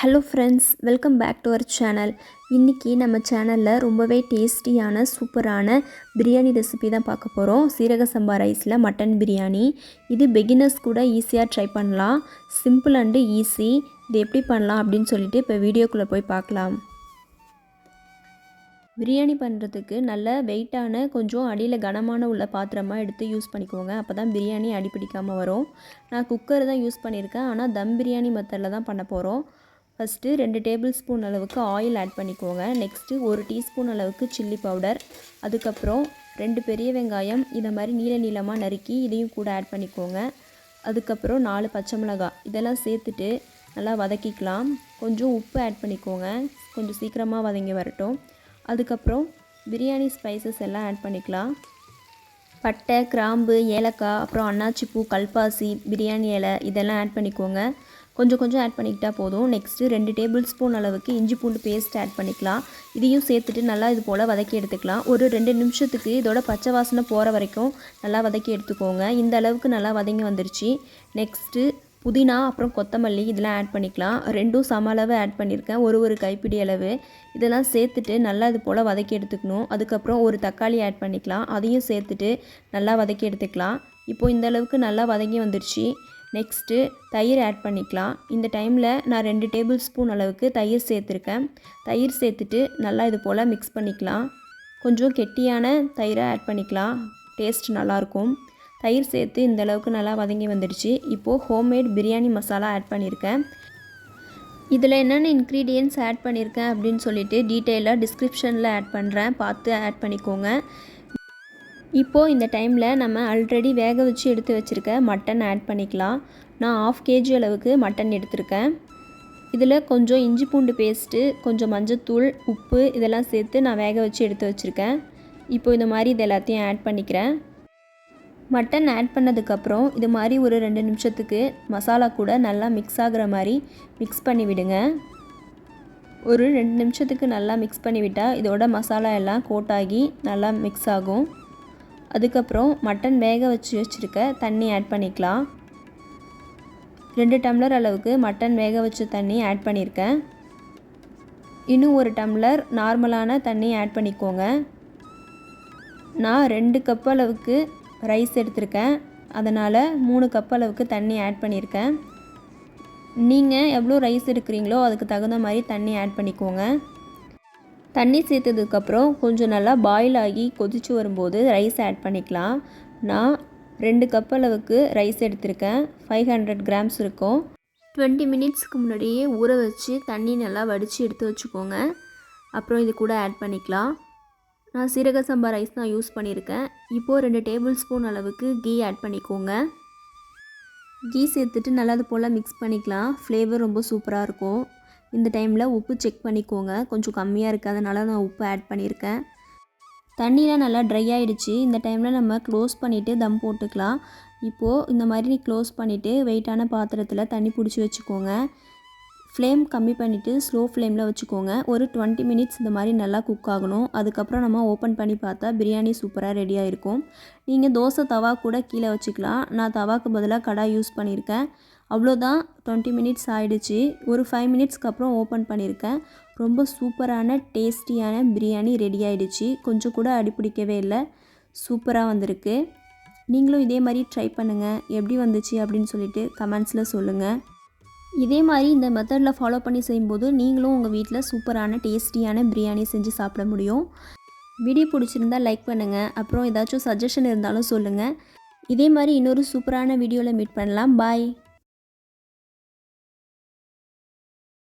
Hello friends welcome back to our channel இன்றைக்கி நம்ம சேனலில் ரொம்பவே டேஸ்டியான சூப்பரான பிரியாணி ரெசிபி தான் பார்க்க போகிறோம் சீரக சம்பா ரைஸில் மட்டன் பிரியாணி. இது பிகினர்ஸ் கூட ஈஸியாக ட்ரை பண்ணலாம். சிம்பிள் அண்டு ஈஸி இது எப்படி பண்ணலாம் அப்படின்னு சொல்லிட்டு இப்போ வீடியோக்குள்ளே போய் பார்க்கலாம். பிரியாணி பண்ணுறதுக்கு நல்ல வெயிட்டான கொஞ்சம் அடியில் கனமான உள்ள பாத்திரமாக எடுத்து யூஸ் பண்ணிக்கோங்க. அப்போ தான் பிரியாணி அடிப்பிடிக்காமல் வரும். நான் குக்கர் தான் யூஸ் பண்ணியிருக்கேன் ஆனால் தம் பிரியாணி மெத்தடில் தான் பண்ண போகிறோம் ஃபஸ்ட்டு ரெண்டு டேபிள் ஸ்பூன் அளவுக்கு ஆயில் ஆட் பண்ணிக்கோங்க. நெக்ஸ்ட்டு ஒரு டீஸ்பூன் அளவுக்கு சில்லி பவுடர். அதுக்கப்புறம் ரெண்டு பெரிய வெங்காயம் இதை மாதிரி நீள நீளமாக நறுக்கி இதையும் கூட ஆட் பண்ணிக்கோங்க. அதுக்கப்புறம் நாலு பச்சை மிளகாய் இதெல்லாம் சேர்த்துட்டு நல்லா வதக்கிக்கலாம். கொஞ்சம் உப்பு ஆட் பண்ணிக்கோங்க. கொஞ்சம் சீக்கிரமாக வதங்கி வரட்டும். அதுக்கப்புறம் பிரியாணி ஸ்பைசஸ் எல்லாம் ஆட் பண்ணிக்கலாம். பட்டை கிராம்பு ஏலக்காய் அப்புறம் அன்னாச்சிப்பூ கல்பாசி பிரியாணி இலை இதெல்லாம் ஆட் பண்ணிக்கோங்க. கொஞ்சம் கொஞ்சம் ஆட் பண்ணிக்கிட்டால் போதும். நெக்ஸ்ட்டு ரெண்டு டேபிள் ஸ்பூன் அளவுக்கு இஞ்சி பூண்டு பேஸ்ட் ஆட் பண்ணிக்கலாம். இதையும் சேர்த்துட்டு நல்லா இது போல் வதக்கி எடுத்துக்கலாம். ஒரு ரெண்டு நிமிஷத்துக்கு இதோட பச்சை வாசனை போகிற வரைக்கும் நல்லா வதக்கி எடுத்துக்கோங்க. இந்த அளவுக்கு நல்லா வதங்கி வந்துருச்சு. நெக்ஸ்ட்டு புதினா அப்புறம் கொத்தமல்லி இதெல்லாம் ஆட் பண்ணிக்கலாம். ரெண்டும் சம அளவு ஆட் பண்ணியிருக்கேன் ஒரு ஒரு கைப்பிடி அளவு. இதெல்லாம் சேர்த்துட்டு நல்லா இது போல் வதக்கி எடுத்துக்கணும். அதுக்கப்புறம் ஒரு தக்காளி ஆட் பண்ணிக்கலாம். அதையும் சேர்த்துட்டு நல்லா வதக்கி எடுத்துக்கலாம். இப்போது இந்த அளவுக்கு நல்லா வதங்கி வந்துருச்சு. நெக்ஸ்ட்டு தயிர் ஆட் பண்ணிக்கலாம். இந்த டைமில் நான் ரெண்டு டேபிள் ஸ்பூன் அளவுக்கு தயிர் சேர்த்துருக்கேன். தயிர் சேர்த்துட்டு நல்லா இது போல் மிக்ஸ் பண்ணிக்கலாம். கொஞ்சம் கெட்டியான தயிரை ஆட் பண்ணிக்கலாம். டேஸ்ட் நல்லாயிருக்கும் தயிர் சேர்த்து இந்த அளவுக்கு நல்லா வதங்கி வந்துடுச்சு. இப்போது ஹோம்மேட் பிரியாணி மசாலா ஆட் பண்ணியிருக்கேன் இதில் என்னென்ன இன்க்ரீடியன்ஸ் ஆட் பண்ணியிருக்கேன் அப்படின்னு சொல்லிட்டு டீட்டெயிலாக டிஸ்கிரிப்ஷனில் ஆட் பண்ணுறேன் பார்த்து ஆட் பண்ணிக்கோங்க. இப்போது இந்த டைமில் நம்ம ஆல்ரெடி வேக வச்சு எடுத்து வச்சுருக்க மட்டன் ஆட் பண்ணிக்கலாம். நான் ஆஃப் கேஜி அளவுக்கு மட்டன் எடுத்திருக்கேன். இதில் கொஞ்சம் இஞ்சி பூண்டு பேஸ்ட்டு கொஞ்சம் மஞ்சத்தூள் உப்பு இதெல்லாம் சேர்த்து நான் வேக வச்சு எடுத்து வச்சுருக்கேன். இப்போ இந்த மாதிரி இது எல்லாத்தையும் ஆட் பண்ணிக்கிறேன். மட்டன் ஆட் பண்ணதுக்கப்புறம் இது மாதிரி ஒரு ரெண்டு நிமிஷத்துக்கு மசாலா கூட நல்லா மிக்ஸ் ஆகிற மாதிரி மிக்ஸ் பண்ணி விடுங்க. ஒரு ரெண்டு நிமிஷத்துக்கு நல்லா மிக்ஸ் பண்ணி விட்டால் இதோட மசாலா எல்லாம் கோட் ஆகி நல்லா மிக்ஸ் ஆகும். அதுக்கப்புறம் மட்டன் வேக வச்சு வச்சுருக்க தண்ணி ஆட் பண்ணிக்கலாம். ரெண்டு டம்ளர் அளவுக்கு மட்டன் வேக வச்ச தண்ணி ஆட் பண்ணியிருக்கேன் இன்னும் ஒரு டம்ளர் நார்மலான தண்ணி ஆட் பண்ணிக்கோங்க. நான் ரெண்டு கப் அளவுக்கு ரைஸ் எடுத்திருக்கேன். அதனால் மூணு கப் அளவுக்கு தண்ணி ஆட் பண்ணியிருக்கேன் நீங்கள் எவ்வளோ ரைஸ் எடுக்கிறீங்களோ அதுக்கு தகுந்த மாதிரி தண்ணி ஆட் பண்ணிக்கோங்க. தண்ணி சேர்த்ததுக்கப்புறம் கொஞ்சம் நல்லா பாயில் ஆகி கொதித்து வரும்போது ரைஸ் ஆட் பண்ணிக்கலாம். நான் ரெண்டு கப் அளவுக்கு ரைஸ் எடுத்திருக்கேன். ஃபைவ் ஹண்ட்ரட் கிராம்ஸ் இருக்கும். டுவெண்ட்டி மினிட்ஸ்க்கு முன்னாடியே ஊற வச்சு தண்ணி நல்லா வடித்து எடுத்து வச்சுக்கோங்க. அப்புறம் இது கூட ஆட் பண்ணிக்கலாம். நான் சீரக சம்பா ரைஸ் தான் யூஸ் பண்ணியிருக்கேன். இப்போது ரெண்டு டேபிள் ஸ்பூன் அளவுக்கு கீ ஆட் பண்ணிக்கோங்க. கீ சேர்த்துட்டு நல்லா அது போல் மிக்ஸ் பண்ணிக்கலாம். ஃப்ளேவர் ரொம்ப சூப்பராக இருக்கும். இந்த டைமில் உப்பு செக் பண்ணிக்கோங்க. கொஞ்சம் கம்மியாக இருக்குது அதனால் நான் உப்பு ஆட் பண்ணியிருக்கேன் தண்ணிலாம் நல்லா ட்ரை ஆகிடுச்சு இந்த டைமில் நம்ம க்ளோஸ் பண்ணிவிட்டு தம் போட்டுக்கலாம். இப்போது இந்த மாதிரி க்ளோஸ் பண்ணிவிட்டு வெயிட்டான பாத்திரத்தில் தண்ணி பிடிச்சி வச்சுக்கோங்க. ஃப்ளேம் கம்மி பண்ணிவிட்டு ஸ்லோ ஃப்ளேமில் வச்சுக்கோங்க. ஒரு டுவெண்ட்டி மினிட்ஸ் இந்த மாதிரி நல்லா குக் ஆகணும். அதுக்கப்புறம் நம்ம ஓப்பன் பண்ணி பார்த்தா பிரியாணி சூப்பராக ரெடியாக இருக்கும் நீங்கள் தோசை தவா கூட கீழே வச்சுக்கலாம். நான் தவாக்கு பதிலாக கடாய் யூஸ் பண்ணியிருக்கேன் அவ்வளோதான் டுவெண்ட்டி மினிட்ஸ் ஆகிடுச்சு ஒரு ஃபைவ் மினிட்ஸ்க்கு அப்புறம் ஓப்பன் பண்ணியிருக்கேன். ரொம்ப சூப்பரான டேஸ்டியான பிரியாணி ரெடி ஆகிடுச்சு கொஞ்சம் கூட அடிப்பிடிக்கவே இல்லை. சூப்பராக வந்திருக்கு. நீங்களும் இதே மாதிரி ட்ரை பண்ணுங்கள் எப்படி வந்துச்சு அப்படின்னு சொல்லிட்டு கமெண்ட்ஸில் சொல்லுங்கள் இதே மாதிரி இந்த மெத்தடில் ஃபாலோ பண்ணி செய்யும்போது நீங்களும் உங்கள் வீட்டில் சூப்பரான டேஸ்டியான பிரியாணி செஞ்சு சாப்பிட முடியும். வீடியோ பிடிச்சிருந்தால் லைக் பண்ணுங்கள் அப்புறம் ஏதாச்சும் சஜஷன் இருந்தாலும் சொல்லுங்கள் இதே மாதிரி இன்னொரு சூப்பரான வீடியோவில் மீட் பண்ணலாம். பாய்